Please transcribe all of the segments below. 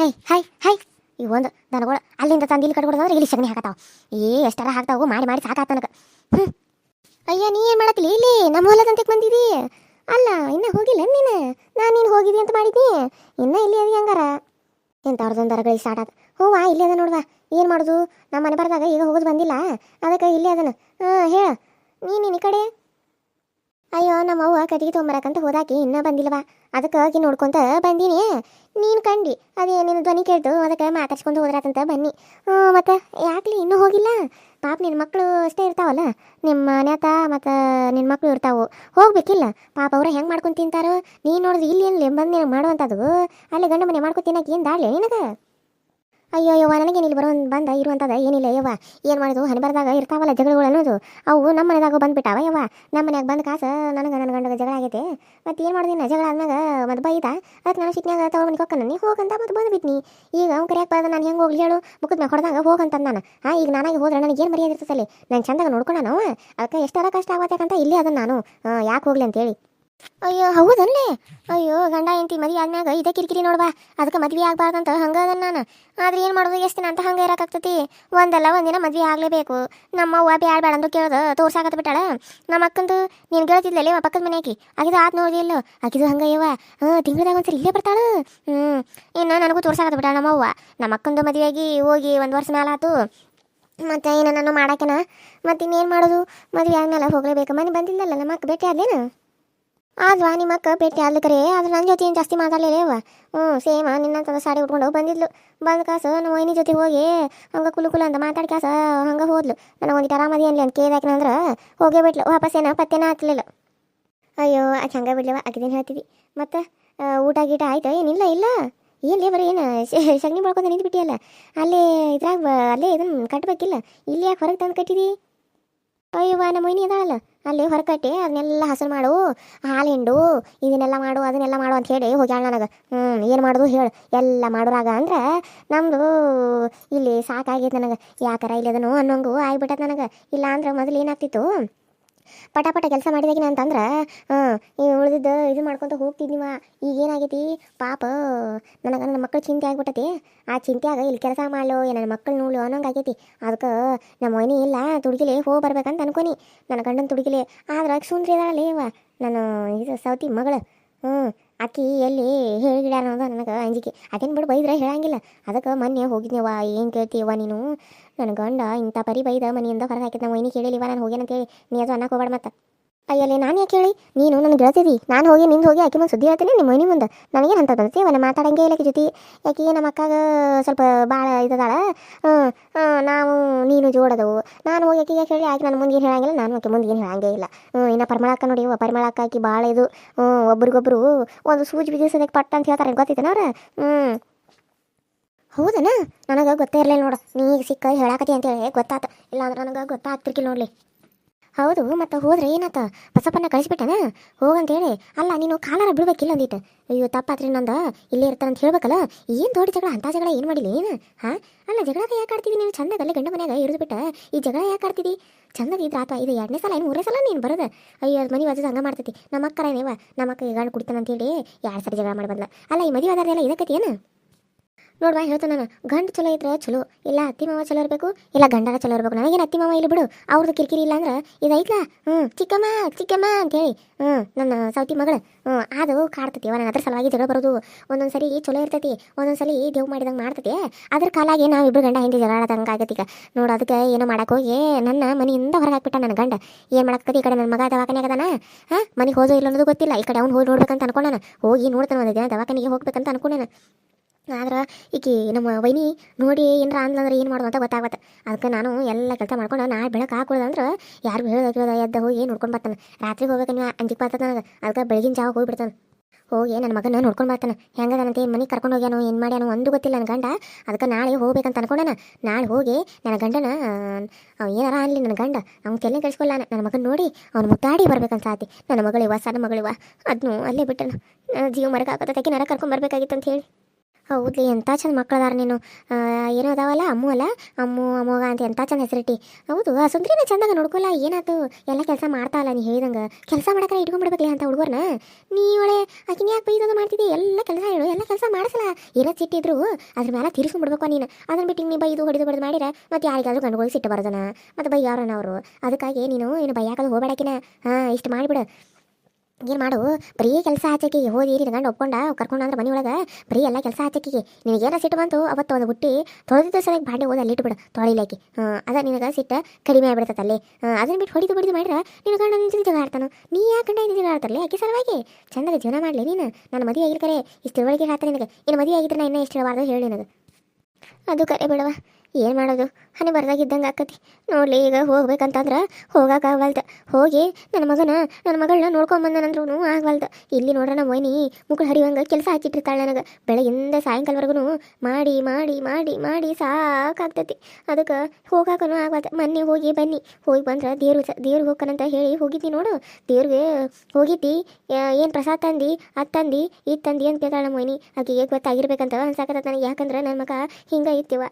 High high high ಈ ಒಂದು ದನಗಳು ಅಲ್ಲಿಂದ ತಂದು ಇಲ್ಲಿ ಕಟ್ಕೊಡೋದಾದ್ರೆ ಇಲ್ಲಿ ಸಗಣಿ ಹಾಕತಾವ ಏ ಎಷ್ಟರ ಹಾಕ್ತಾವು ಮಾಡಿ ಮಾಡಿ ಸಾಕಾತ ನನಗೆ. ಹ್ಞೂ ಅಯ್ಯ, ನೀ ಏನು ಮಾಡತ್ತಿಲ್ಲ ಇಲ್ಲಿ ನಮ್ಮ ಹೊಲದಂತಕ್ಕೆ ಬಂದಿದಿ? ಅಲ್ಲ, ಇನ್ನ ಹೋಗಿಲ್ಲ ನೀನು? ನಾನು ನೀನು ಹೋಗಿದಿ ಅಂತ ಮಾಡಿದ್ನಿ. ಇನ್ನ ಇಲ್ಲಿ ಅದಿ ಹಂಗಾರ. ಎಂಥವ್ರದ್ದೊಂದು ದರಗಳಿಗೆ ಸ್ಟಾರ್ಟ್ ಆತ. ಹ್ಞೂ ಇಲ್ಲಿ ಅದ ನೋಡ್ವಾ ಏನು ಮಾಡೋದು? ನಮ್ಮ ಮನೆ ಬರ್ದಾಗ ಈಗ ಹೋಗೋದು ಬಂದಿಲ್ಲ. ಅದಕ್ಕೆ ಇಲ್ಲಿ ಅದನ. ಹಾಂ ಹೇಳ. ನೀನು ಈ ಕಡೆ? ಅಯ್ಯೋ, ನಮ್ಮ ಅವ್ವ ಕಟ್ಟಿಗೆ ತೊಂಬರಕಂತ ಹೋದಾಕಿ ಇನ್ನೂ ಬಂದಿಲ್ವಾ? ಅದಕ್ಕೆ ಆಕಿ ನೋಡ್ಕೊಂತ ಬಂದೀನಿ. ನೀನು ಕಂಡಿ, ಅದೇ ನಿನ್ನ ಧ್ವನಿ ಕೇಳ್ತು ಅದಕ್ಕೆ ಮಾತಾಡ್ಸ್ಕೊಂಡು ಹೋದ್ರಾತಂತ ಬನ್ನಿ. ಮತ್ತೆ ಯಾಕ್ಲಿ ಇನ್ನೂ ಹೋಗಿಲ್ಲ? ಪಾಪ ನಿನ್ನ ಮಕ್ಕಳು ಅಷ್ಟೇ ಇರ್ತಾವಲ್ಲ? ನಿಮ್ಮ ಮನೆತ ಮತ್ತು ನಿನ್ನ ಮಕ್ಕಳು ಇರ್ತಾವು. ಹೋಗ್ಬೇಕಿಲ್ಲ? ಪಾಪ ಅವ್ರ ಹೆಂಗೆ ಮಾಡ್ಕೊಂಡು ತಿಂತಾರೋ? ನೀನು ನೋಡಿದ್ರೆ ಇಲ್ಲಿ ಏನಿಲ್ಲ ಬಂದು ನೀನು ಮಾಡುವಂಥದ್ದು ಅಲ್ಲಿ ಗಂಡ ಮನೆ ಮಾಡ್ಕೊಂಡು ತಿನ್ನಕ್ಕೆ ಏನು ದಾಡ್ಲಿ ನಿನಗೆ? ಅಯ್ಯೋ, ಯವ್ವ ಇಲ್ಲಿ ಬರೋ ಬಂದ ಇರುವಂಥದ್ದು ಏನಿಲ್ಲ, ಯವ್ವ. ಏನು ಮಾಡೋದು? ಹನಿ ಬರ್ದಾಗ ಇರ್ತಾವಲ್ಲ ಜಗಳಗಳು ಅನ್ನೋದು ಅವು ನಮ್ಮ ಮನೆದಾಗ ಬಂದ್ಬಿಟ್ಟಾವ, ಯವ್ವ? ನಮ್ಮ ಮನ್ಯಾಗ ಬಂದ ಕಾಸು ನನಗೆ, ನನ್ನ ಗಂಡದ ಜಗಳ ಆಗೈತೆ. ಮತ್ತೆ ಏನು ಮಾಡಿದಿನ ಜಗಳ ಆದ್ಮ್ಯಾಗ ಮತ್ತು ಬೈದ. ಅದಕ್ಕೆ ನಾನು ಸಿಟ್ನ್ಯಾಗ ತಗೊಂಡು ಮನೆ ಹೊಕ್ಕನ ನೀ ಹೋಗಂತ ಮತ್ತೆ ಬಂದ್ಬಿಟ್ನಿ. ಈಗ ಅವ್ನು ಕರೆಯಕ್ಕೆ ಬಂದ ನಾನು ಹೆಂಗೆ ಹೋಗ್ಲಿ ಹೇಳು? ಮುಖದ ಮ್ಯಾಗ ಹೊಡೆದಾಗ ಹೋಗಂತ ನಾನು. ಹಾಂ, ಈಗ ನಾನಾಗಿ ಹೋದ್ರೆ ನನಗೆ ಏನು ಮರ್ಯಾದೆ ನಾನು ಚಂದಾಗ ನೋಡ್ಕೊಂಡ ನಾವು ಅದಕ್ಕೆ ಎಷ್ಟರ ಕಷ್ಟ ಆಗತ್ತಂತ ಇಲ್ಲೇ ಅದನ್ನ ನಾನು. ಯಾಕೆ ಹೋಗ್ಲಿ ಅಂತೇಳಿ. ಅಯ್ಯೋ ಹೌದಲ್ಲೇ ಅಯ್ಯೋ, ಗಂಡ ಎಂತಿ ಮದುವೆ ಆದ್ಮ್ಯಾಗ ಇದೇ ಕಿರಿಕಿರಿ ನೋಡ್ವಾ. ಅದಕ್ಕೆ ಮದ್ವೆ ಅಂತ ಅದನ್ನ ನಾನು. ಆದ್ರೆ ಏನು ಮಾಡೋದು? ಎಷ್ಟು ದಿನ ಅಂತ ಹಂಗೆ ಇರಕ್ಕಾಗ್ತತಿ ಒಂದಲ್ಲ ಒಂದಿನ ಮದ್ವೆ ಆಗಲೇಬೇಕು. ನಮ್ಮ ಅವ್ವ ಬ್ಯಾಡ ಬೇಡ ಅಂದು ಕೇಳ್ದು, ತೋರ್ಸಾಕತ್ ಬಿಟ್ಟಾಳ. ನಮ್ಮ ಅಕ್ಕಂದು, ನೀನು ಅವ ಪಕ್ಕದ ಮನೆಯಾಕಿ. ಆಗಿದು ಆತ್ ನೋಡಿಲ್ಲ ಆಕಿದು ಹಂಗ ಯವ್ವ. ಹಾಂ, ತಿಂಗಳದಾಗ ಒಂದ್ಸರಿ ಇಲ್ಲೇ ಬರ್ತಾಳು. ಹ್ಞೂ ಇನ್ನು ನನಗೂ ತೋರ್ಸಾಕತ್ ಬಿಟ್ಟಾಳ ನಮ್ಮ ಅವ್ವ ನಮ್ಮ ಅಕ್ಕಂದು ಮದುವೆಯಾಗಿ ಹೋಗಿ ಒಂದು ವರ್ಷ ಮೇಲೆ ಆತು. ಮತ್ತೆ ಏನು ನಾನು ಮಾಡಾಕೆನ. ಮತ್ತೆ ಇನ್ನೇನು ಮಾಡೋದು? ಮದುವೆ ಆದ್ಮೇಲೆ ಹೋಗ್ಲೇಬೇಕು. ಮನೆ ಬಂದಿಲ್ಲಲ್ಲ ನಮ್ಮ ಅಕ್ಕ ಭೇಟಿ ಆದ್ಲೇನು? ಆದ್ವಾ ನಿಮ್ಮ ಭೇಟಿ ಅಲ್ಲ ಕರೆ ಆದ್ರೆ ನನ್ನ ಜೊತೆ ಏನು ಜಾಸ್ತಿ ಮಾತಾಡಲಿಲ್ಲ ಅವ್ವ. ಹ್ಞೂ ಸೇಮ ನಿನ್ನಂತದ ಸಾಡಿ ಉಟ್ಕೊಂಡು ಬಂದಿದ್ಲು. ಬಂದ ಕಾಸ, ನಮ್ಮ ವೈನಿ ಜೊತೆ ಹೋಗಿ ಹಂಗೆ ಕುಲು ಕುಲು ಅಂತ ಮಾತಾಡಿ ಕಾಸ, ಹಂಗೆ ಹೋದ್ಲು. ನನಗೆ ಒಂದು ಆರಾಮದಿ ಅನ್ಲಿ ಅಂತ ಕೇಳಿದಾಕಿನ ಅಂದ್ರೆ ಹೋಗೇ ಬಿಟ್ಲು. ವಾಪಸ್ ಏನೋ ಪತ್ತೆನ ಹತ್ತಲಿಲ್ಲ ಅಯ್ಯೋ ಆಕೆ ಹಂಗೆ ಬಿಡ್ಲವ ಆಕಿದೇನು ಹೇಳ್ತೀವಿ ಮತ್ತು ಊಟ ಗೀಟ ಆಯ್ತು? ಏನಿಲ್ಲ ಇಲ್ಲ ಏನ್ಲೇ ಬರೀ, ಏನು? ಸಗಣಿ ಬಳ್ಕೊಂತ ನಿಂತು ಬಿಟ್ಟಿಯಲ್ಲ ಅಲ್ಲೇ ಇದ್ರಾಗ ಅಲ್ಲೇ ಇದನ್ನು ಕಟ್ಟಬೇಕಿಲ್ಲ ಇಲ್ಲಿ ಯಾಕೆ ಹೊರಗೆ ತಂದು ಕಟ್ಟಿದಿ? ಅಯ್ಯವ್ವ ನಮ್ಮ ಮೊಯ್ನಿ ಇದಾಳಲ್ಲ ಅಲ್ಲಿ ಹೊರಕಟ್ಟಿ ಅದನ್ನೆಲ್ಲ ಹಸರು ಮಾಡು ಹಾಲು ಹಿಂಡು ಇದನ್ನೆಲ್ಲ ಮಾಡು, ಅದನ್ನೆಲ್ಲ ಮಾಡು ಅಂತ ಹೇಳಿ ಹೋಗ್ಯಾಳ ನನಗೆ. ಹ್ಞೂ ಏನು ಮಾಡೋದು ಹೇಳು. ಎಲ್ಲ ಮಾಡೋರಾಗ ಅಂದ್ರೆ ನಮ್ಮದು ಇಲ್ಲಿ ಸಾಕಾಗೈತೆ ನನಗೆ. ಯಾಕರ ಇಲ್ಲಿ ಅದನ್ನು ಅನ್ನೋಂಗು ಆಗ್ಬಿಟ್ಟದ ನನಗೆ. ಇಲ್ಲ ಅಂದ್ರೆ ಮೊದಲು ಏನಾಗ್ತಿತ್ತು? ಪಟ ಪಟ ಕೆಲಸ ಮಾಡಿದಾಗಿನ ಅಂತಂದ್ರೆ, ಹಾಂ ಉಳಿದಿದ್ದು ಇದು ಮಾಡ್ಕೊತ ಹೋಗ್ತಿದ್ನಿವ, ಈಗ ಏನಾಗೈತಿ? ಪಾಪ, ನನಗೆ ನನ್ನ ಮಕ್ಕಳು ಚಿಂತೆ ಆಗ್ಬಿಟ್ಟತಿ. ಆ ಚಿಂತೆಯಾಗ ಇಲ್ಲಿ ಕೆಲಸ ಮಾಡಲು ನನ್ನ ಮಕ್ಕಳು ನೋಡ್ಲು ಅನ್ನೋಂಗೆ ಆಗೈತಿ. ಅದಕ್ಕೆ ನಮ್ಮ ಮನೆ ಇಲ್ಲ, ತುಡುಗಿಲೆ ಹೋಗಿ ಬರ್ಬೇಕಂತ ಅನ್ಕೊನಿ. ನನ್ನ ಗಂಡನ ತುಡುಗಿಲೆ. ಆದ್ರೆ ಸುಂದ್ರಿ ಇವ ನಾನು ಇದು ಸೌತಿ ಮಗಳು. ಹ್ಞೂ ಅಕ್ಕಿ ಎಲ್ಲಿ ಹೇಳಿಗಿಡ ಅನ್ನೋದು ನನಗೆ ಅಂಜಿಕೆ. ಅದೇನು ಬಿಡು, ಬೈದ್ರೆ ಹೇಳಂಗಿಲ್ಲ. ಅದಕ್ಕೆ ಮೊನ್ನೆ ಹೋಗಿದ್ನೇವ ಏನು ಕೇಳ್ತೀವ ನೀನು? ನನ್ನ ಗಂಡ ಇಂಥ ಪರಿ ಬೈದ ಮನೆಯಿಂದ ಹೊರಗೆ ಹಾಕಿದ್ನ ಮೈನಿ ವೈನಿ ಕೇಳಿಲಿವ ನಾನು ಹೋಗ್ಯಾನಂತೇಳಿ. ನೀ ಅದು ಅನ್ನಕ್ಕೆ ಹೋಗ್ಬೇಡ ಮತ್ತೆ. ಅಯ್ಯಲ್ಲೇ, ನಾನು ಯಾಕೆ ಹೇಳಿ? ನೀನು ನನ್ನ ಗೆಳತಿದಿ ನಾನು ಹೋಗಿ, ನಿಂದು ಹೋಗಿ ಆಕೆ ಮುಂದೆ ಸುದ್ದಿ ಹೇಳ್ತೀನಿ ನಿಮ್ಮ ಮನೆ ಮುಂದೆ ನನಗೆ ಅಂತ ಬಂದತಿ ಅವನ ಮಾತಾಡಂಗೆ ಇಲ್ಲ ಜೊತೆ. ಯಾಕೆ ನಮ್ಮ ಅಕ್ಕಾಗ ಸ್ವಲ್ಪ ಭಾಳ ಇದದಾಳ. ನಾವು, ನೀನು ಜೋಡದವು ನಾನು ಹೋಗಿ ಆಕೆಗೆ ಹೇಳಿ? ಆಕೆ ನನ್ನ ಮುಂದೆ ಏನು ಹೇಳಂಗಿಲ್ಲ, ನಾನು ಆಕೆ ಮುಂದೆ ಏನು ಹೇಳಂಗೇ ಇಲ್ಲ. ಇನ್ನು ಪರಿಮಳಕ್ಕ ನೋಡಿ ಪರಿಮಳ ಪರಿಮಳಕ್ಕ ಆಕಿ ಭಾಳ ಇದು. ಒಬ್ರಿಗೊಬ್ರು ಒಂದು ಸೂಜಿ ಬಿದ್ದಿಸೋದಕ್ಕೆ ಪಟ್ಟ ಅಂತ ಹೇಳ್ತಾರೆ ಗೊತ್ತೈತೇನ ಅವ್ರ? ಹ್ಞೂ ಹೌದನ? ನನಗೆ ಗೊತ್ತೇ ಇರಲಿಲ್ಲ ನೋಡು. ನೀ ಸಿಕ್ಕ ಹೇಳಾಕತಿ ಅಂತೇಳಿ ಗೊತ್ತಾತ. ಇಲ್ಲಾಂದ್ರೆ ನನಗೆ ಗೊತ್ತಾಗ್ತಿರ್ಕಿಲ್ಲ ನೋಡ್ಲಿ. ಹೌದು, ಮತ್ತೆ ಹೋದ್ರೆ ಏನಾತ? ಬಸಪ್ಪನ ಕಳಿಸ್ಬಿಟ್ಟನ? ಹೋಗಂತೇಳಿ. ಅಲ್ಲ, ನೀನು ಕಾಲಾರ ಬಿಡ್ಬೇಕಿಲ್ಲ ಅಂದಿಟ್ಟು ಅಯ್ಯೋ, ತಪ್ಪಾತ್ರಿ ನಂದ. ಇಲ್ಲೇ ಇರ್ತಾರಂತ ಹೇಳ್ಬೇಕಲ್ಲ? ಏನು ದೊಡ್ಡ ಜಗಳ ಅಂತ ಜಗಳ ಏನು ಮಾಡಿಲ್ಲ ಏನು ಹಾಂ? ಅಲ್ಲ, ಜಗಳ ಯಾಕೆ ಆಡ್ತೀವಿ ನೀನು? ಚಂದದಲ್ಲಿ ಗಂಡ ಮನ್ಯಾಗ ಇರಿದ್ಬಿಟ್ಟ. ಈ ಜಗಳ ಯಾಕೆ ಆಡ್ತೀವಿ ಚಂದದ ಇದ್ರ ಆತ ಇದು ಎರಡನೇ ಸಲ ಏನು ಮೂರನೇ ಸಲ ನೀನು ಬರೋದು? ಅಯ್ಯೋ, ಅದು ಮನೆ ವಜದ ಹಂಗೆ ಮಾಡ್ತೈತಿ. ನಮ್ಮ ಅಕ್ಕರೇನೇವ, ನಮ್ಮ ಅಕ್ಕ ಗಂಡು ಕುಡಿತಾನಂತೇಳಿ ಎರಡು ಸರಿ ಜಗಳ ಮಾಡಿ ಬಂದ್ಲ. ಅಲ್ಲ, ಈ ಮದುವೆ ಆದಾರೆಲ್ಲ ಎಲ್ಲ ಏನು? ನೋಡ್ವಾ ಹೇಳ್ತಾನೆ ನಾನು. ಗಂಡು ಚಲೋ ಇದ್ರೆ ಚಲೋ. ಇಲ್ಲ ಅತ್ತಿ ಮಾವ ಚಲೋ ಇರಬೇಕು ಇಲ್ಲ ಗಂಡನ ಚಲೋ ಇರಬೇಕು. ನನಗೇನು ಅತ್ತಿ ಮಾವ ಇಲ್ಲ ಬಿಡು. ಅವ್ರದ್ದು ಕಿರಿಕಿರಿ ಇಲ್ಲ ಅಂದ್ರೆ ಇದೈತ್ಲಾ? ಹ್ಞೂ ಚಿಕ್ಕಮ್ಮ ಚಿಕ್ಕಮ್ಮ ಅಂತೇಳಿ. ಹ್ಞೂ ನನ್ನ ಸೌತಿ ಮಗಳು. ಹ್ಞೂ ಅದು ಕಾಡ್ತತಿ. ಅವ ನನ್ನ ಅದ್ರ ಸಲುವಾಗಿ ಜಗಳ ಬರೋದು. ಒಂದೊಂದು ಸರಿ ಚಲೋ ಇರ್ತೈತಿ. ಒಂದೊಂದು ಸಲ ದೇವ್ ಮಾಡಿದಂಗೆ ಮಾಡ್ತತಿ. ಅದ್ರ ಕಾಲಾಗಿ ನಾವಿಬ್ರು ಗಂಡ ಹಿಂದೆ ಜಗಳ ಆಡದಂಗೆ ಆಗತ್ತೆ ಈಗ. ನೋಡು, ಅದಕ್ಕೆ ಏನೋ ಹೋಗಿ, ನನ್ನ ಮನೆಯಿಂದ ಹೊರಗೆ ಹಾಕ್ಬಿಟ್ಟ ನನ್ನ ಗಂಡ. ಏನು ಮಾಡಕ್ಕತಿ ಈ ಕಡೆ ನನ್ನ ಮಗ ದವಾಖಾನೆ ಆಗದಾನ ಹಾಂ, ಮನೆಗೆ ಹೋದೋ ಇಲ್ಲ ಅನ್ನೋದು ಗೊತ್ತಿಲ್ಲ. ಈ ಕಡೆ ಅವ್ನು ಹೋಗಿ ನೋಡ್ಬೇಕಂತ ಅನ್ಕೊಂಡಾನ. ಹೋಗಿ ನೋಡ್ತಾನೆ ಒಂದು ದಿನ ದವಾಖಾನೆಗೆ ಹೋಗ್ಬೇಕಂತ ಅನ್ಕೊಂಡಾನ. ಆದ್ರೆ ಈಕಿ ನಮ್ಮ ವೈನಿ ನೋಡಿ ಏನರ ಅಂದ್ಲಂದ್ರೆ ಏನು ಮಾಡೋದು ಅಂತ ಗೊತ್ತಾಗತ್ತೆ ಅದಕ್ಕೆ ನಾನು ಎಲ್ಲ ಕೆಲಸ ಮಾಡ್ಕೊಂಡು ನಾಳೆ ಬೆಳಗ್ಗೆ ಹಾಕೊಳ್ಳೋದಂದ್ರೆ ಯಾರು ಹೇಳೋದು ಎದ್ದ ಹೋಗಿ ನೋಡ್ಕೊಂಡು ಬರ್ತಾನೆ. ರಾತ್ರಿ ಹೋಗ್ಬೇಕು ನೀವು ಅಂಜಿಕೆ ಬರ್ತದೆ ನನಗೆ. ಅದಕ್ಕೆ ಬೆಳಗಿನ ಜಾವ ಹೋಗಿಬಿಡ್ತಾನೆ ಹೋಗಿ ನನ್ನ ಮಗನ ನೋಡ್ಕೊಂಡು ಬರ್ತಾನೆ. ಹೆಂಗದಂತೆ ಮನೆಗೆ ಕರ್ಕೊಂಡು ಹೋಗ್ಯಾನೋ, ಏನು ಮಾಡ್ಯಾನೋ ಒಂದು ಗೊತ್ತಿಲ್ಲ ನನ್ನ ಗಂಡ. ಅದಕ್ಕೆ ನಾಳೆ ಹೋಗ್ಬೇಕಂತ ಅನ್ಕೊಂಡಾನ. ನಾಳೆ ಹೋಗಿ ನನ್ನ ಗಂಡನ ಏನಾರ ಅನ್ಲಿ ನನ್ನ ಗಂಡ. ಅವ್ನು ತೆಲೆ ಕಳಿಸ್ಕೊಳ್ಳಾನ ನನ್ನ ಮಗನ ನೋಡಿ ಅವ್ನು ಮುತ್ತಾಡಿ ಬರ್ಬೇಕಂತ ಸಾತಿ ನನ್ನ ಮಗಳಿವ ಸಣ್ಣ ಮಗಳಿವ ಅದನ್ನು ಅಲ್ಲೇ ಬಿಟ್ಟನು. ಜೀವ ಮರಕ್ಕೆ ನರ ಕರ್ಕೊಂಡು ಬರಬೇಕಾಗಿತ್ತು ಅಂತ ಹೇಳಿ. ಹೌದ್ಲಿ ಎಂಥ ಚಂದ ಮಕ್ಕಳದಾರ ನೀನು. ಏನೋ ಅದಾವಲ್ಲ, ಅಮ್ಮು ಅಲ್ಲ? ಅಮ್ಮು ಅಮ್ಮಗ ಅಂತ ಎಂಥ ಚಂದ ಹೆಸರಿಟ್ಟಿ. ಹೌದು, ಆ ಸುಂದ್ರಿನ ಚಂದಾಗ ನೋಡ್ಕೊಲ್ಲ ಏನಾಯ್ತು ಎಲ್ಲ ಕೆಲಸ ಮಾಡ್ತಾವಲ್ಲ ನೀ ಹೇಳ್ದಂಗೆ. ಕೆಲಸ ಮಾಡಕ್ರೆ ಇಟ್ಕೊಂಡ್ಬಿಡ್ಬೇಕಲ್ಲ ಅಂತ ಹುಡುಗರ್ನ? ನೀ ಒಳ್ಳೆ ಆಕಿನ ಯಾಕೆ ಬೈದದು ಮಾಡ್ತಿದ್ದಿ? ಎಲ್ಲ ಕೆಲಸ ಹೇಳು, ಎಲ್ಲ ಕೆಲಸ ಮಾಡಿಸಲ್ಲ. ಏನೋ ಸಿಟ್ಟಿದ್ರು ಅದ್ರ ಮೇಲೆ ತೀರಿಸ್ಕೊಂಡ್ಬಿಡ್ಬೇಕು ನೀನು. ಅದನ್ನ ಬಿಟ್ಟು ನೀ ಬೈದು ಹೊಡೆದು ಬಡ್ದು ಮಾಡಿರ, ಮತ್ತೆ ಯಾರಿಗಾದ್ರೂ ಗಂಡುಗಳಿಗೆ ಸಿಟ್ಟು ಬರೋದನ? ಮತ್ತೆ ಬೈಯಾರನ ಅವರು? ಅದಕ್ಕಾಗಿ ನೀನು ಏನು ಬೈಯಾಕದು ಹೋಗ್ಬೇಡಾಕಿನ ಹಾಂ, ಇಷ್ಟು ಮಾಡಿಬಿಡು. ಏನು ಮಾಡು? ಬರೀ ಕೆಲಸ ಹಚ್ಚಕಿಗೆ ಹೋಗಿ ಗಂಡ ಒಪ್ಕೊಂಡ ಕರ್ಕೊಂಡು ಅಂದ್ರೆ ಮನೆ ಒಳಗೆ. ಬರೀ ಎಲ್ಲ ಕೆಲಸ ಹಚ್ಚಕಿಗೆ ನಿನಗೇನ ಸಿಟ್ಟು ಬಂತು, ಅವತ್ತು ಒಂದು ಹುಟ್ಟಿ ತೊಳೆದಿದ್ದ ಸರಿಯಾಗಿ ಬಾಂಡೆ ಹೋದ ಅಲ್ಲಿ ಇಟ್ಬಿಡು ತೊಳಿಲಾಕಿ ಅದ ನಿನಗೆ ಸಿಟ್ಟು ಕಡಿಮೆ ಆಗ್ಬಿಡ್ತೈತೆ ಅಲ್ಲಿ. ಅದನ್ನ ಬಿಟ್ಟು ಹೊಡಿದು ಬಡಿದು ಮಾಡಿದ್ರೆ ನಿನ್ನ ಗಂಡ ನಿನ್ನ ಜಗಳ ಆಡ್ತಾನು? ನೀ ಯಾಕೆ ಗಂಡ ನಿನ್ನ ಜಗಳ ಆಡ್ತಾರಲ್ಲ ಆಕೆ ಸಲುವಾಗಿ. ಚಂದಾಗ ಜೀವನ ಮಾಡಲಿ ನೀನು. ನನ್ನ ಮದುವೆ ಆಗಿರ್ತಾರೆ ಕರೆ. ಇಷ್ಟು ತಿಳುವಳಿಕೆ ಹೇಳ್ತಾನೆ ನಿನಗೆ. ಇನ್ನು ಮದುವೆ ಆಗಿದ್ರೆ ನಾನು ಇನ್ನೂ ಎಷ್ಟು ಹೇಳಬಾರ್ದು ಹೇಳಿ ನಿನಗೆ. ಅದು ಕರೆ ಬಿಡವ ಏನು ಮಾಡೋದು? ಹನಿ ಬರ್ದಾಗಿದ್ದಂಗೆ ಆಕತಿ. ನೋಡ್ಲಿ, ಈಗ ಹೋಗ್ಬೇಕಂತಂದ್ರೆ ಹೋಗಕ್ಕಾಗಲ್ದು ಹೋಗಿ ನನ್ನ ಮಗನ, ನನ್ನ ಮಗಳನ್ನ ನೋಡ್ಕೊಂಬಂದನಂದ್ರೂ ಆಗವಲ್ದು. ಇಲ್ಲಿ ನೋಡ್ರ ನಮ್ಮ ವೈನಿ ಮುಗುಳು ಹರಿವಂಗೆ ಕೆಲಸ ಹಚ್ಚಿಟ್ಟಿರ್ತಾಳೆ ನನಗೆ. ಬೆಳಗಿಂದ ಸಾಯಂಕಾಲವರೆಗೂ ಮಾಡಿ ಮಾಡಿ ಮಾಡಿ ಮಾಡಿ ಸಾಕಾಗ್ತತಿ. ಅದಕ್ಕೆ ಹೋಗಾಕನು ಆಗವಲ್ದು. ಮೊನ್ನೆ ಹೋಗಿ ಬನ್ನಿ. ಹೋಗಿ ಬಂದ್ರೆ ದೇವ್ರು ದೇವ್ರಿಗೆ ಹೋಗ್ಕನಂತ ಹೇಳಿ ಹೋಗಿದ್ದಿ ನೋಡು. ದೇವ್ರಿಗೆ ಹೋಗಿದ್ದಿ ಏನು ಪ್ರಸಾದ ತಂದು, ಅದು ತಂದು, ಇದು ತಂದು ಅಂತ ಕೇಳ್ತಾಳೆ ನಮ್ಮ ವೈನಿ. ಆಕೆಗೆ ಗೊತ್ತಾಗಿರ್ಬೇಕಂತ ಅನ್ಸಾಕತ್ತ ನನಗೆ. ಯಾಕಂದ್ರೆ ನನ್ನ ಮಗ ಹಿಂಗೆ ಇತ್ತಿವ.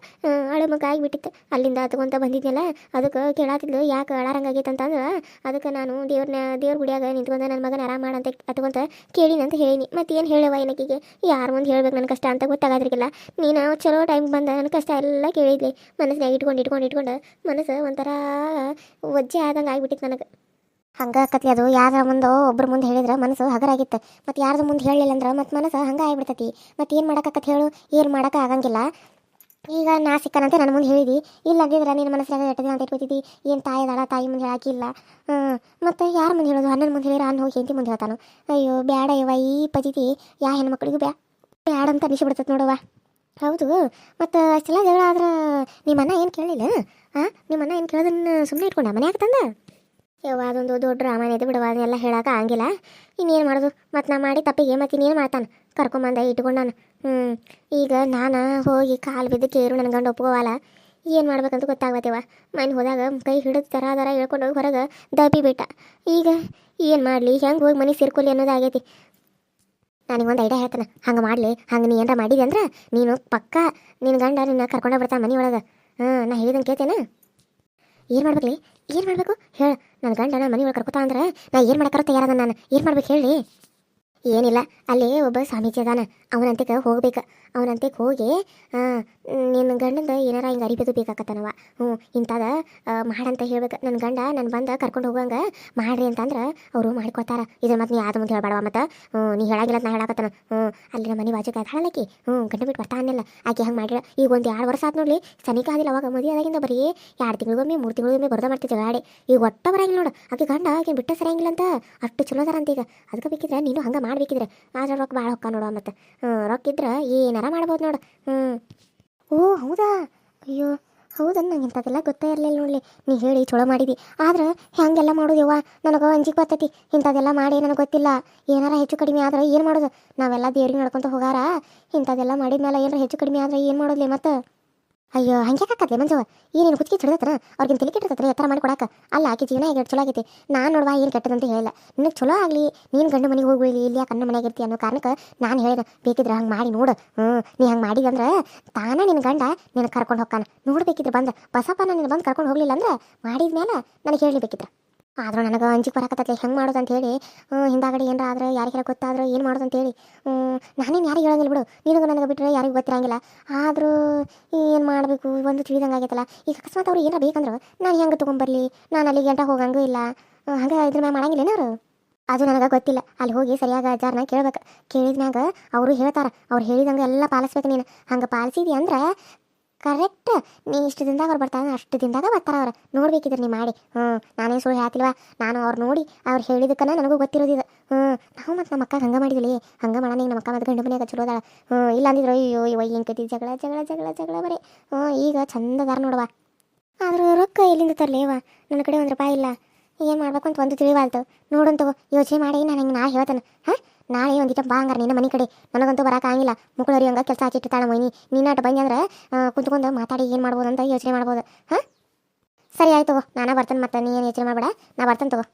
ಅಳು ಮಗ ಆಗಿಬಿಟ್ಟಿತ್ತು. ಅಲ್ಲಿಂದ ಹತ್ಕೊಂತ ಬಂದಿದ್ನಲ್ಲ, ಅದಕ್ಕೆ ಕೇಳಾತಿದ್ಲು, ಯಾಕೆ ಅಳಾರಂಗಾಗೈತೆ ಅಂತಂದ್ರೆ, ಅದಕ್ಕೆ ನಾನು ದೇವ್ರನ್ನ ದೇವ್ರ ಗುಡಿಯಾಗ ನಿಂತ್ಕೊಂಡ ನನ್ನ ಮಗನ ಆರಾಮ ಮಾಡಂತ ಹತ್ಕೊಂತ ಕೇಳಿನಂತ ಹೇಳಿನಿ. ಮತ್ತೆ ಏನು ಹೇಳವ ಏನಕ್ಕಿಗೆ ಯಾರ ಮುಂದೆ ಹೇಳ್ಬೇಕು ನನ್ನ ಕಷ್ಟ ಅಂತ ಗೊತ್ತಾಗೋದ್ರಿಗಿಲ್ಲ ನೀನು ಚಲೋ ಟೈಮ್ ಬಂದ ನನ್ನ ಕಷ್ಟ ಎಲ್ಲ ಕೇಳಿದ್ಲಿ. ಮನಸ್ಸಿನಾಗ ಇಟ್ಕೊಂಡು ಇಟ್ಕೊಂಡು ಇಟ್ಕೊಂಡು ಮನಸ್ಸು ಒಂಥರ ಒಜ್ಜೆ ಆದಂಗೆ ಆಗಿಬಿಟ್ಟಿತ್ತು ನನಗೆ. ಹಂಗೆ ಕತ್ಲಿ ಅದು. ಯಾರ ಮುಂದೆ ಒಬ್ರ ಮುಂದೆ ಹೇಳಿದ್ರೆ ಮನಸ್ಸು ಹಗರಾಗಿತ್ತು. ಮತ್ತು ಯಾರ್ದು ಮುಂದೆ ಹೇಳಲಿಲ್ಲ ಅಂದ್ರೆ ಮತ್ತು ಮನಸ್ಸು ಹಂಗೆ ಆಗಿಬಿಡ್ತೈತಿ. ಮತ್ತು ಏನು ಮಾಡೋಕ್ಕತ್ತ ಹೇಳು? ಏನು ಮಾಡೋಕೆ ಆಗಂಗಿಲ್ಲ. ಈಗ ನಾ ಸಿಕ್ಕನಂತೆ ನನ್ನ ಮುಂದೆ ಹೇಳಿದಿ. ಇಲ್ಲ ಅಂದಿದ್ರೆ ನಿನ್ನ ಮನಸ್ಸಿನಾಗ ಎಟ್ಟ ದಿನ ಅಂತ ಇಟ್ಕೊತಿದ್ದಿ? ಏನು ತಾಯಿ ಅದಾಳ, ತಾಯಿ ಮುಂದೆ ಹೇಳಾಕಿಲ್ಲ. ಮತ್ತು ಯಾರ ಮುಂದೆ ಹೇಳೋದು? ಅಣ್ಣನ ಮುಂದೆ ಹೇಳಿರ ಅನ್ನ ಹೋಗಿ ಹೆಂಡತಿ ಮುಂದೆ ಹೇಳ್ತಾನು. ಅಯ್ಯೋ, ಬ್ಯಾಡ ಇವ ಈ ಪಜಿತಿ ಯಾ ಹೆಣ್ಮಕ್ಳಿಗೂ ಬ್ಯಾ, ಬ್ಯಾಡ ಅಂತ ಅನಿಸಿಬಿಡ್ತದೆ ನೋಡುವ ಹೌದು. ಮತ್ತು ಅಷ್ಟೆಲ್ಲ ಜಗಳ ಆದ್ರೆ ನಿಮ್ಮ ಅಣ್ಣ ಏನು ಕೇಳಿಲ್ಲ ಹಾಂ ನಿಮ್ಮ ಅಣ್ಣ ಏನು ಕೇಳೋದನ್ನ ಸುಮ್ಮನೆ ಇಟ್ಕೊಂಡ? ಮನೆ ತಂದ? ಯವ್ವ ದೊಡ್ಡ ರಾಮಾಯಣ ಇದೆ ಬಿಡವ ಅದನ್ನೆಲ್ಲ ಹೇಳಕ್ಕೆ ಆಗಿಲ್ಲ ಇನ್ನೇನು ಮಾಡೋದು? ಮತ್ತು ನಾ ಮಾಡಿ ತಪ್ಪಿಗೆ ಮತ್ತೆ ಇನ್ನೇನು ಮಾಡ್ತಾನೆ? ಕರ್ಕೊಂಬಂದ ನಾನು. ಹ್ಞೂ ಈಗ ನಾನು ಹೋಗಿ ಕಾಲು ಬಿದ್ದು ಕೇರು ನನ್ನ ಗಂಡ ಒಪ್ಕೋವಲ್ಲ. ಏನು ಮಾಡ್ಬೇಕಂತ ಗೊತ್ತಾಗ್ಬತ್ತೇವ ಮನೆ ಹೋದಾಗ ಕೈ ಹಿಡಿದು ಥರ ದರ ಹೇಳ್ಕೊಂಡು ಹೋಗಿ ಹೊರಗೆ ದಬ್ಬಿ ಬಿಟ್ಟ. ಈಗ ಏನು ಮಾಡಲಿ? ಹೆಂಗೆ ಹೋಗಿ ಮನೆ ಸೇರ್ಕೊಲಿ ಅನ್ನೋದಾಗೈತಿ ಒಂದು ಐಡಿಯಾ ಹೇಳ್ತಾನೆ. ಹಂಗೆ ಮಾಡಲಿ. ಹಂಗೆ ನೀ ಏನಾರ ಮಾಡಿದೆ ಅಂದ್ರೆ ನೀನು ಪಕ್ಕ ನಿನ್ನ ಗಂಡ ನಿನ್ನ ಕರ್ಕೊಂಡೋಗಿ ಬರ್ತಾನೆ ಮನೆ ಒಳಗೆ ಹಾಂ ನಾ ಹೇಳಿದಂಗೆ ಕೇಳ್ತೇನೆ? ಏನು ಮಾಡ್ಬೇಕು ಏನು ಮಾಡಬೇಕು? ಹೇಳ. ನನ್ನ ಗಂಡ ನನ್ನ ಮನೆ ಒಳಗೆ ಕರ್ಕೊತಾ ಅಂದ್ರೆ ನಾ ಏನು ಮಾಡಕ್ಕಾರ ತಯಾರದ ನಾನು? ಏನು ಮಾಡ್ಬೇಕು ಹೇಳಿ? ಏನಿಲ್ಲ, ಅಲ್ಲಿ ಒಬ್ಬ ಸ್ವಾಮೀಜಿ ಅದಾನ. ಅವನಂತೆ ಹೋಗ್ಬೇಕು. ಅವನಂತೆ ಹೋಗಿ ನಿನ್ನ ಗಂಡಂದ ಏನಾರ ಹಿಂಗೆ ಅರಿಬೋದು ಬೇಕಾಕತ್ತನವ. ಹ್ಞೂ ಇಂಥದ ಮಾಡಂತ ಹೇಳ್ಬೇಕು. ನನ್ನ ಗಂಡ ನನ್ನ ಬಂದ ಕರ್ಕೊಂಡು ಹೋಗಂಗ ಮಾಡ್ರಿ ಅಂತಂದ್ರೆ ಅವರು ಮಾಡ್ಕೊತಾರ. ಇದ್ರ ಮತ್ತೆ ನೀ ಯಾವ್ದು ಮುಂದೆ ಹೇಳ್ಬೇಡವ ಮತ್ತು. ಹ್ಞೂ ನೀ ಹೇಳಾಗಿಲ್ಲ ಅಂತ ನಾ ಹೇಳಕತ್ತನ. ಹ್ಞೂ ಅಲ್ಲಿ ನಮ್ಮ ಮನೆ ಬಾಜುಕ ಹಾಳಾಕಿ ಹ್ಞೂ ಗಂಡ ಬಿಟ್ಟು ಬರ್ತಾ ಅನ್ನಿಲ್ಲ. ಆಕೆ ಹಂಗೆ ಮಾಡಿರ ಈಗ ಒಂದು ಎರಡು ವರ್ಷ ಆತ್ ನೋಡಲಿ. ಸನಿಕ ಆದಿಲ್ಲ ಅವಾಗ ಮದುವೆ ಆದಾಗಿಂದ ಬರೀ ಎರಡು ತಿಂಗಳಿಗೊಮ್ಮೆ, ಮೂರು ತಿಂಗಳಿಗೊಮ್ಮೆ ಬರ್ದ ಮಾಡ್ತಿದ್ದೆ ಗಾಡಿ. ಈಗ ಒಟ್ಟ ಬರಂಗಿಲ್ಲ ನೋಡು. ಆಕೆ ಗಂಡ ಆಕೆ ಬಿಟ್ಟ ಸರಿಯಂಗಿಲ್ಲ ಅಂತ ಅಷ್ಟು ಚಲೋ ಅದಾರಂತ ಈಗ. ಅದಕ್ಕೆ ಬೇಕಿದ್ರೆ ನೀನು ಹಂಗೆ ಮಾಡ್ಬೇಕಿದ್ರೆ. ಆದ್ರೆ ರೊಕ್ಕ ಭಾಳ ಹೊಕ್ಕ ನೋಡು ಮತ್ತೆ. ರೊಕ್ಕ ಇದ್ರೆ ಏನಾರ ಮಾಡ್ಬೋದು ನೋಡು. ಹ್ಞೂ ಓ, ಹೌದಾ? ಅಯ್ಯೋ ಹೌದನ್ನ ನಂಗೆ ಇಂಥದ್ದೆಲ್ಲ ಗೊತ್ತೇ ಇರಲಿಲ್ಲ ನೋಡಲಿ. ನೀ ಹೇಳಿ ಚಲೋ ಮಾಡಿದಿ. ಆದ್ರೆ ಹೆಂಗೆಲ್ಲ ಮಾಡೋದು ಯವ್ವ? ನನಗೆ ಅಂಜಿಕೆ ಬರ್ತೈತಿ. ಇಂಥದ್ದೆಲ್ಲ ಮಾಡಿ ನನಗೆ ಗೊತ್ತಿಲ್ಲ. ಏನಾರ ಹೆಚ್ಚು ಕಡಿಮೆ ಆದ್ರೆ ಏನು ಮಾಡೋದು? ನಾವೆಲ್ಲ ದೇವ್ರಿಗೆ ನಡ್ಕೊತ ಹೋಗಾರ. ಇಂಥದ್ದೆಲ್ಲ ಮಾಡಿದ್ಮೇಲೆ ಏನಾರ ಹೆಚ್ಚು ಕಡಿಮೆ ಆದ್ರೆ ಏನು ಮಾಡೋದ್ಲಿ ಮತ್ತೆ? ಅಯ್ಯೋ, ಹಂಗೆ ಹಾಕತ್ಲೆ ಈ ನೀನು ಹುಚ್ಚಿ ಚಿಡದತ್ರ ಅವ್ರಿಗೆ ತಲೆ ಕೆಟ್ಟಿರ್ತತ್ರ ಎತ್ತರ ಮಾಡಿ ಕೊಡಾಕ ಅಲ್ಲ ಆಕೆ ಜೀವನ ಹೇಗೆ ಚಲೋ ಆಗೈತಿ. ನಾನು ನೋಡುವ ಏನು ಕೆಟ್ಟದಂತ ಹೇಳಿಲ್ಲ. ನಿನಗೆ ಚಲೋ ಆಗಲಿ, ನೀನು ಗಂಡು ಮನೆಗೆ ಹೋಗಿ ಇಲ್ಲಿ ಯಾಕೆ ಅನ್ನ ಮನೆಗೆ ಇರ್ತಿ ಅನ್ನೋ ಕಾರಣಕ್ಕೆ ನಾನು ಹೇಳಿದೆ. ಬೇಕಿದ್ರೆ ಹಂಗೆ ಮಾಡಿ ನೋಡು. ಹ್ಞೂ ನೀ ಹಂಗೆ ಮಾಡಿದಂದ್ರೆ ತಾನೇ ನಿನ್ನ ಗಂಡ ನಿನಗೆ ಕರ್ಕೊಂಡು ಹೋಗ್ತಾನೆ. ನೋಡ್ಬೇಕಿದ್ರೆ ಬಂದು ಬಸಪ್ಪ ನಿನ್ನ ಬಂದು ಕರ್ಕೊಂಡು ಹೋಗಲಿಲ್ಲ ಅಂದ್ರೆ ಮಾಡಿದ್ಮೇಲೆ ನನಗೆ ಹೇಳಬೇಕಿದ್ರೆ ಆದ್ರೂ ನನಗೆ ಅಂಜಿಕೆ ಬರಕತ್ತೈತಿ ಹೆಂಗೆ ಮಾಡೋದು ಅಂತ ಹೇಳಿ ಹಿಂದಾಗಡೆ ಏನಾರ ಆದ್ರೆ ಯಾರಿಗಾರ ಗೊತ್ತಾದ್ರೆ ಏನು ಮಾಡೋದು ಅಂತ ಹೇಳಿ ನಾನೇನು ಯಾರಿಗೆ ಹೇಳಂಗಿಲ್ಲ ಬಿಡು. ನೀನು ನನಗೆ ಬಿಟ್ಟರೆ ಯಾರಿಗೂ ಗೊತ್ತಿರಂಗಿಲ್ಲ. ಆದರೂ ಏನು ಮಾಡಬೇಕು, ಒಂದು ತಿಳಿದಂಗೆ ಆಗೈತಲ್ಲ. ಈಗ ಅಕಸ್ಮಾತ್ ಅವ್ರು ಏನಾರ ಬೇಕಂದ್ರೆ, ನಾನು ಹೆಂಗೆ ತೊಗೊಂಬರ್ಲಿ? ನಾನು ಅಲ್ಲಿಗೆ ಎಂಟ ಹೋಗಂಗೂ ಇಲ್ಲ. ಹಂಗೆ ಇದ್ರ ಮ್ಯಾಗ ಮಾಡಂಗಿಲ್ಲ ಅವರು? ಅದು ನನಗೆ ಗೊತ್ತಿಲ್ಲ. ಅಲ್ಲಿ ಹೋಗಿ ಸರಿಯಾಗಿ ಅಜ್ಜಾರನ್ನ ಕೇಳ್ಬೇಕು. ಕೇಳಿದ್ಮ್ಯಾಗ ಅವರು ಹೇಳ್ತಾರ. ಅವ್ರು ಹೇಳಿದಂಗೆ ಎಲ್ಲ ಪಾಲಿಸ್ಬೇಕು ನೀನು. ಹಂಗೆ ಪಾಲಿಸಿದಿ ಅಂದ್ರೆ ಕರೆಕ್ಟ್. ನೀ ಇಷ್ಟು ದಿನದಾಗ ಅವ್ರು ಬರ್ತಾರೆ ಅಷ್ಟು ದಿನದಾಗ ಬರ್ತಾರ ಅವ್ರು. ನೋಡ್ಬೇಕಿದ್ರೆ ನೀ ಮಾಡಿ. ಹ್ಞೂ ನಾನೇ ಸುಳ್ಳು ಹೇಳ್ತಿಲ್ವಾ? ನಾನು ಅವ್ರು ನೋಡಿ ಅವ್ರು ಹೇಳಿದಕ್ಕನ ನನಗೂ ಗೊತ್ತಿರೋದಿದೆ ಹ್ಞೂ ನಾವು ಮತ್ತು ನಮ್ಮ ಅಕ್ಕ ಹಂಗೆ ಮಾಡಿದ್ವಿ. ಹಂಗೆ ಮಾಡೋಣ ಈಗ ನಮ್ಮ ಅಕ್ಕ ಮತ್ತು ಗಂಡು ಮನೆಯಾಗ ಚಲೋ ಅದಾಳ. ಹ್ಞೂ ಇಲ್ಲ ಅಂದಿದ್ರು ಅಯ್ಯೋ ಇವ ಏನು ಕತಿ ಜಗಳ ಜಗಳ ಜಗಳ ಜಗಳ ಬರೀ. ಹ್ಞೂ ಈಗ ಚಂದದಾರ ನೋಡುವ. ಆದ್ರೂ ರೊಕ್ಕ ಎಲ್ಲಿಂದ ತರಲೇವ? ನನ್ನ ಕಡೆ ಒಂದು ರೂಪಾಯಿ ಇಲ್ಲ. ಏನು ಮಾಡ್ಬೇಕು ಅಂತ ಒಂದು ತಿಳಿವಾಲ್ತು. ನೋಡಂತ ಯೋಚನೆ ಮಾಡಿ, ನಾನು ಹಿಂಗೆ ನಾ ಹೇಳ್ತಾನೆ. ಹಾಂ? ನಾಳೆ ಒಂದಿಟ ಬಾ ಹಂಗಾರ ನಿನ್ನ ಮನೆ ಕಡೆ. ನನಗಂತೂ ಬರೋಕ್ಕಾಗಿಲ್ಲ ಮುಕ್ಕಳರಿ ಹಂಗೆ ಕೆಲಸ ಹಚ್ಚಿಟ್ಟಿರ್ತಾಳೆ ಮೊಯ್ನಿ ನೀನಾಟ ಬಂದಿ ಅಂದ್ರೆ ಕುಂತ್ಕೊಂಡು ಮಾತಾಡಿ ಏನು ಮಾಡ್ಬೋದು ಅಂತ ಯೋಚನೆ ಮಾಡ್ಬೋದು. ಹಾಂ? ಸರಿ, ಆಯ್ತು ನಾನೇ ಬರ್ತೇನೆ ಮತ್ತೆ ನೀನು ಯೋಚನೆ ಮಾಡಬೇಡ. ನಾ ಬರ್ತೇನೆ ತಗೋ.